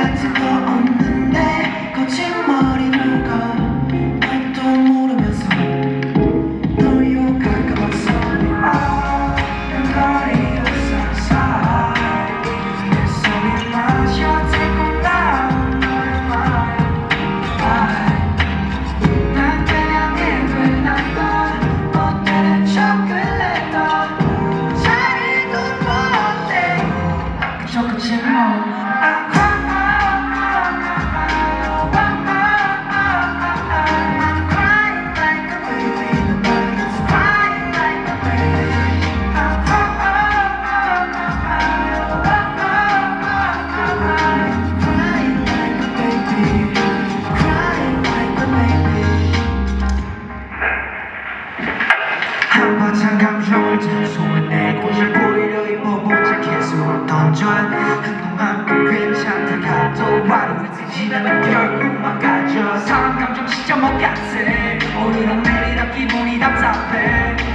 같은 거 없는데 거짓말이 누가 널또 모르면서 널 욕할까 봐 sorry 아 별거리 없어 sorry 내 소리 마셔 듣고 나온 너의 말 난, 그냥 입을 났던 못되는 척을 했던 자기도 모르는데 그저 거짓말 I cry 탕 감정을 자소해내고 보이려 입어 복잡해서 던져 한동안 꽤 괜찮다가도 바로 지나면 결국 망가져. 사람 감정 진짜 못 같아 오늘은 내리라 기분이 답답해